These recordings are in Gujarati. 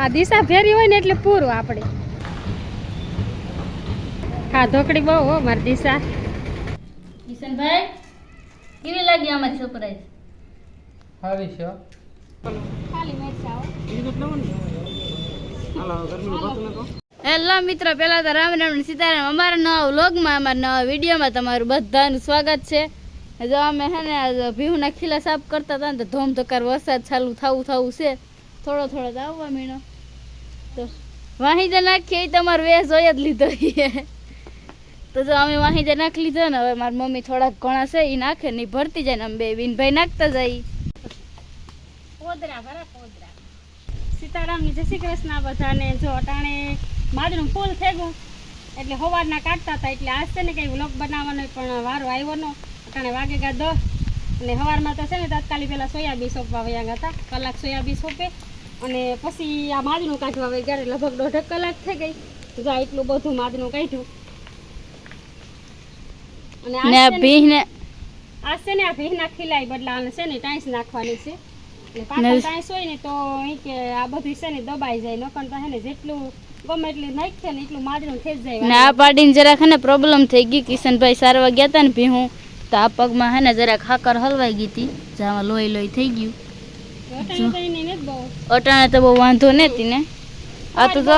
આ દિશા ફેરી હોય ને એટલે પૂરું આપણે. હા ઢોકળી બહુ હો મારી દિશા. કિશનભાઈ કેવી લાગી અમારી સરપ્રાઈઝ સારી છે ખાલી મરચા હો. હાલો મિત્રો પહેલા તો રામ રામ ને સીતારામ. અમારા નવા વ્લોગમાં અમારા નવા વિડીયોમાં તમારું બધાનું સ્વાગત છે. જો અમે હે ને ભીહુના ખીલા સાફ કરતા હતા ને તો ધોમધકાર વરસાદ ચાલુ થવું થવું છે. થોડો થોડો તો આવવા મીણો. તો વાહિદા નાખીએ તમારો વેસ હોય જ લીધો તો જો અમે વાહિદા નાખી લીધો ને, હવે મારી મમ્મી થોડાક ઘણા છે એ નાખે ને ભરતી જાય ને અમે બે વિનભાઈ નાખતા જાય પોદરા, ભરા પોદરા. સીતારામની જય શ્રી કૃષ્ણ બધાને. જો અટાણે માદનું ફૂલ થઈ ગયું એટલે સવારના કાઢતા હતા, એટલે આજ છે ને કંઈ વ્લોગ બનાવવાનો પણ વારો આવ્યો નો. અટાણે વાગે ગા દસ અને સવારમાં તો છે ને તાત્કાલિક પહેલાં સોયાબીન સોંપવા વયા ગયા હતા. કલાક સોયાબીન સોંપે. અને પછી આ માદનું કાઢવા વહી ગયા. લગભગ દોઢેક કલાક થઈ ગઈ. જા એટલું બધું માદનું કાઢ્યું. અને આ છે ભીહને આ છે ને આ ભીહના ખીલાઈ બદલાવાને છે ને ટાઈસ નાખવાની છે. એટલે પાછળ ટાઈસ હોય ને તો ઈ કે આ બધું છે ને દબાઈ જાય. નકર તો ને જેટલું ગમે એટલું નાખીએ ને એટલું માદરું થઈ જાય ને આ પાડીને જરાક ને પ્રોબ્લેમ થઈ ગઈ કિશનભાઈ સારવા ગયા હતા ને ભીહું તો આ પગમાં હે ને જરાક હાકર હલવાઈ ગઈ હતી. જામાં લોહી લોહી થઈ ગયું. અટાણે તો બહુ વાંધો નથી ને. આ તો તો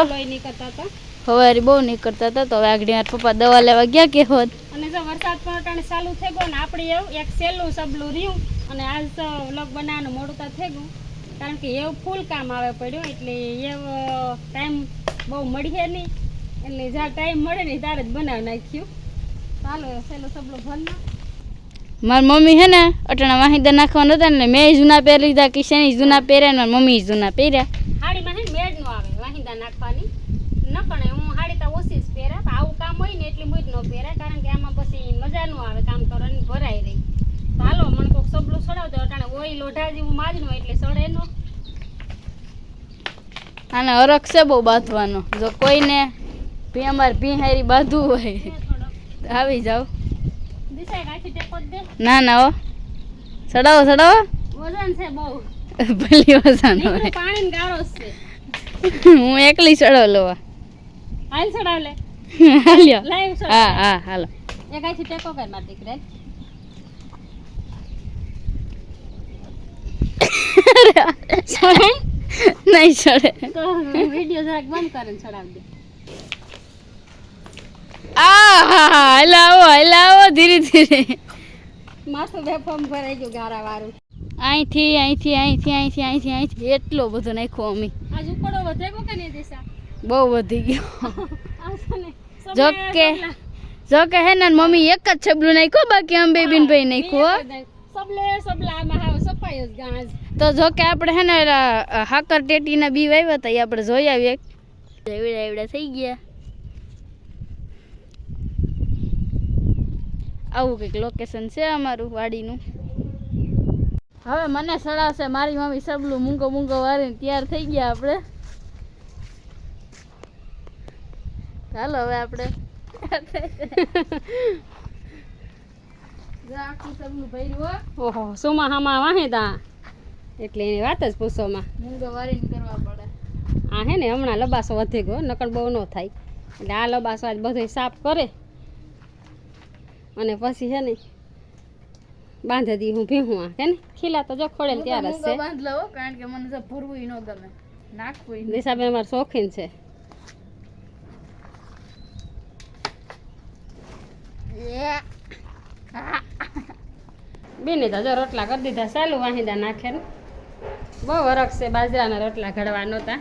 હવે બહુ નીકળતા હતા તો આગળ પપ્પા દવા લેવા ગયા કે હોત. અને જો વરસાદ પણ અટાણે ચાલુ થઈ ગયો ને, આપણે એવું એક સહેલું સબલું રહ્યું અને આજ તો વ્લોગ બનાવવાનું મોડું તો થઈ ગયું. કારણ કે એવું ફૂલ કામ આવે પડ્યું, એટલે એવો ટાઈમ બહુ મળીએ નહીં. એટલે જ્યાં ટાઈમ મળે ને ત્યારે જ બનાવી નાખ્યું. ચાલો, સહેલું સબલું ભર ના મારી મમ્મી હે ને અટાણા વાહિદા નાખવાના હતા ને મેં જૂના પહેરી લીધા કિશને જૂના પહેર્યા ને મારી મમ્મી જૂના પહેર્યા. હાડીમાં હે ને મેડ નો આવે વાહિંદા નાખવાની. ન પણ હું હાડી તો ઓછી જ પહેરા આવું કામ હોય ને એટલે મુજ ન પહેરા કારણ કે આમાં પછી મજા ન આવે કામ કરવાની ભરાઈ રહી હાલો મને કોક સબલું સડાવતો અટાણે ઓઈ લોઢા જેવું માજનું એટલે સડે નો. આને હરખ છે બહુ બાંધવાનો. જો કોઈને ભી અમારે ભી હારી બાંધવું હોય આવી જાઓ દિશાએ કાંઈથી ટેકો જ દે ના ના ઓ ચડાવો ચડાવો. વજન છે બહુ. ભલી વજન હોય. પાણી ગાળો છે. હું એકલી ચડાવ લો હાલ સડાવ લે. હાલ્યો. લાઈવ હા હા હાલો. એ કાંઈથી ટેકો કર માર દીકરે. નહીં ચડે. તો વીડિયો જરાક બંધ કરીને ચડાવી દે. આ હલાવો હલાવો ધીરે ધીરે. માથું બેફામ ભરાઈ ગયું ગારા વાળું અહીંથી અહીંથી અહીંથી અહીંથી અહીંથી અહીંથી. એટલો બધો નાખ્યો અમે. આજ ઉકળો વધે કો કે નહીં દિશા? બહુ વધી ગયો. જો કે જો કે હે ને મમ્મી એક જ છબલું નાખ્યો બાકી આમ બેબીન ભાઈ નાખ્યો. સબલે સબલા આમાં હાવ સફાઈ જ ગાંજ તો જો કે આપણે હે ને હાકર ટેટીના બી વાવ્યા હતા એ આપણે જોઈ આવીએ. એવડા એવડા થઈ ગયા. આવું કંઈક લોકેશન છે અમારું વાડીનું. હવે મને સડાવશે મારી મમ્મી સબલું મૂંગો મૂંગો વારીને તૈયાર થઈ ગયા આપણે. ચાલો હવે આપણે. ઓહો સુમા હામાં વાહે તા? એટલે એની વાત જ પૂછોમાં મૂંગો વારીને કરવા પડે. આ હે ને હમણાં લબાસો વધે ગયો નકર બહુ ન થાય. એટલે આ લબાસો આજ બધો સાફ કરે. અને પછી છે ને બાંધી દી હું ભીહું કે ને? ખીલા તો જો ખોડેલ ત્યારે જ છે. બાંધ લઉં કારણ કે મને તો ભરવું ન ગમે. નાખવું. દિશાબેન અમારે શોખીન છે. બેને તો જો રોટલા કરી દીધા ચાલુ વાહિંદા નાખે ને બહુ વરખ છે બાજરાના રોટલા ઘડવાનો નહોતા.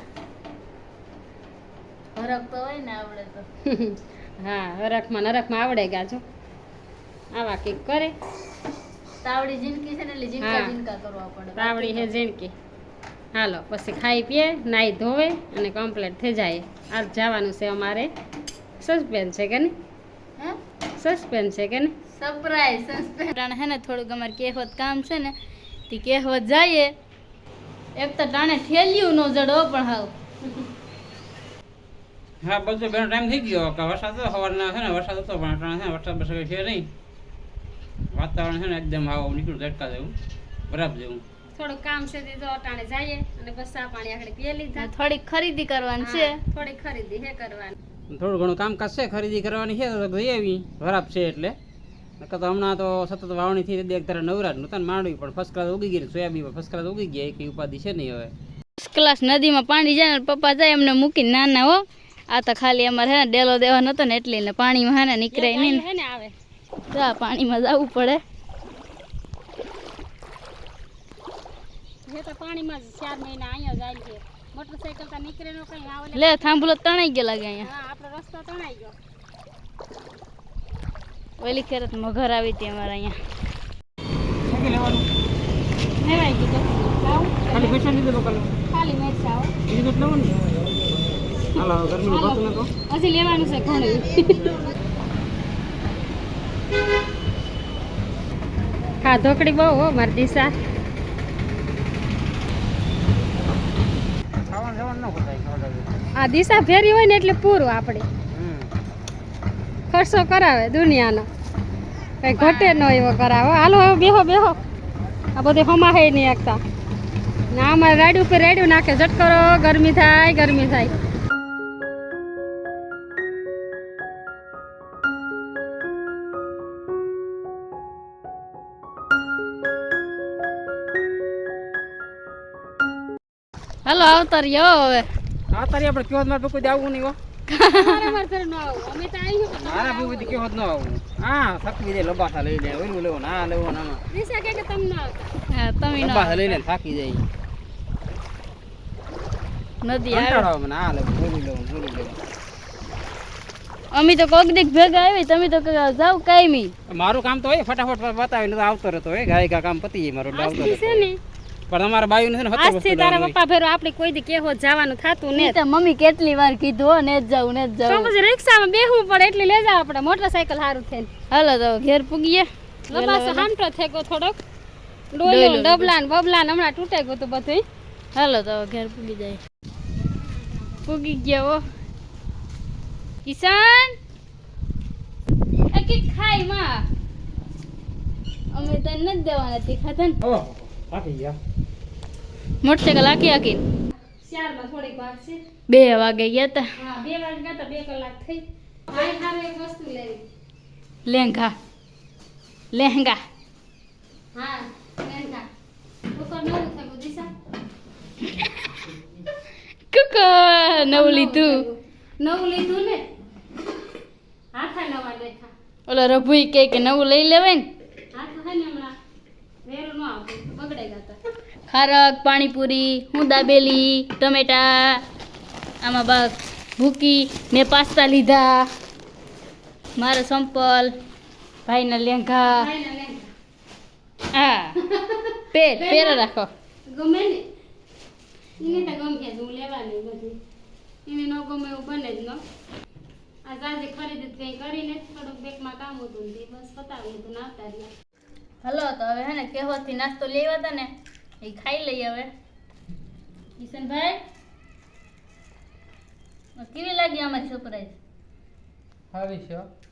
વરખ તો હોય ને આવડે તો. હા હરખમાં નરખમાં આવડે ગાજો આવા કંઈક કરે. તાવડી જિંદગી છે ને એટલે. જીનકા જીનકા કરવા પડે. તાવડી હે જિંદગી હાલો પછી ખાઈ પીએ નાઈ ધોવે અને કમ્પ્લીટ થઈ જાય. આજ જવાનું છે અમારે સસ્પેન્સ છે કે ને હે? સસ્પેન્સ છે કે ને સરપ્રાઈઝ સસ્પેન્સ હે ને થોડુંક અમારે કહેવત કામ છે ને તે કહેવત જઈએ. એક તો ટાણે ઠેલ્યું નો જડો પણ હાવ. હા બધું બેનો ટાઈમ થઈ ગયો. કે વરસાદ તો સવારના છે ને વરસાદ હતો પણ ટાણે છે વરસાદ બરસાદ છે નહીં. વાતાવરણ છે ને એકદમ આવું નીકળું તડકા જેવું બરાબર જેવું થોડું કામ છે તે જો અટાણે જઈએ અને બસ ચા પાણી આખડે પીએ લીધા. થોડી ખરીદી કરવાની છે. થોડી ખરીદી હે કરવાની. થોડું ઘણું કામકાજ છે ખરીદી કરવાની છે તો જઈ આવી વરાપ છે એટલે. નકર તો હમણાં તો સતત વાવણી થઈ એક તારે નવરાજ નૂતન માંડવી પણ ફર્સ્ટ ક્લાસ ઉગી ગઈ સોયાબીન ફર્સ્ટ ક્લાસ ઉગી ગયા એક ઉપાધિ છે નહીં હવે. ફર્સ્ટ ક્લાસ નદીમાં પાણી જાય ને પપ્પા જાય એમને મૂકીને નાના હો. આ તો ખાલી અમારે હે ડેલો દેવા નતો ને એટલે પાણીમાં હે ને નીકળાય નહીં આવે ને જા પાણીમાં જવું પડે. તો પાણીમાં જ ચાર મહિના અહીંયા જાય છે. મોટરસાયકલ તો નીકળે નો કઈ આવે લે થાંભલો તણાઈ ગયો લાગે અહીંયા? હા આપણો રસ્તો તણાઈ ગયો. ઓલી ખેરત મગર આવી હતી અમારે અહીંયા. લેવાનું? નેવાઈ ગયું ખાલી લીધે મેચ આવો લેવાનું? હાલો હજી લેવાનું છે ઘણું. ઢોકળી બહુ હો મારી દિશા. આ દિશા ફેરી હોય ને એટલે પૂરું આપણે. ખર્ચો કરાવે દુનિયાનો. કઈ ઘટે ન એવો કરાવો. હાલો હવે બેહો બેહો. આ બધે હમા હે નહીં એકતા ના અમારે રાડી ઉપર રેડ્યું નાખે. ઝટકરો ગરમી થાય ગરમી થાય. હાલો આવતા રહ્યો હવે. આ તારી આપણે કયો મારે કોઈ આવવું નહીં હો. મારા ન આવું. હા થાકી જાય લબાસા લઈ લે ઓલું લેવો ને લેવો ને આમાં. દિશા કે કે તમને આવતા. હા તમે લબાસા લઈ થાકી જાય. નદી આવે. કંટાળો આવે મને આ લેવું ઓલું લેવું ઓલું લેવું. અમે તો કોક દીક ભેગા આવી તમે તો જાવ કાયમી. મારું કામ તો હોય ફટાફટ બતાવી ને તો આવતો રહેતો હોય ગાય કા કામ પતી જાય મારું આવતો છે ને. પણ અમારા બાયુ ને આજથી તારા પપ્પા ભેરો આપણે કોઈ દી કેહો જવાનું થાતું ને. તો મમ્મી કેટલી વાર કીધું ને જ જાવું ને જ તો જાવું પછી રિક્ષામાં બેહવું પડે એટલે લઈ જાવ આપણે મોટરસાયકલ સારું થઈને હાલો તો ઘેર પૂગીએ. લબાસો થઈ ગયો થોડોક. ડોયલું. ડોયલું. ડબલાન બબલાન હમણાં તૂટે ગયું તું બધું હાલો તો ઘેર પૂગી જાય. પૂગી ગયા ઓ કિશન? એ કે ખાઈ માં? અમે તને નથી દેવાના તીખા તને થાકી ગયા મોટરસાયકલ આખી આખી. બે વાગે ગયા તા. હા બે વાર ગયા તો બે કલાક થઈ. ભાઈ સારું એક વસ્તુ લેવી. લેંઘા. લહેંગા હા લેંઘા. નવું થયું દિશા. કુકો નવું લીધું. નવું લીધું ને? હાથા નવા લેખા ઓલો રભુઈ કે કે નવું લઈ લેવાય ને હાથ થાય ને હમણાં વેરું ન આવતું બગડે ગાતા ખારક, પાણીપુરી હું દાબેલી ટમેટા, આમાં બા ભૂકી મેં પાસ્તા લીધા. મારા સંપલ, ભાઈના લેંઘા. હા, પેર પેર રાખો. ગમે ને. ગમે લેવાની એને ન ગમે એવું બને જ ન. આ જાજે ખરીદી કરીને થોડુંક બેગમાં કામ હતું બસ પતાવ્યું હતું આવતા હલો, તો હવે હે ને કેહોથી નાસ્તો લેવા હતા ને, એ ખાઈ લઈએ હવે. કિશનભાઈ? કેવી લાગી અમારી સરપ્રાઈઝ સારી છે.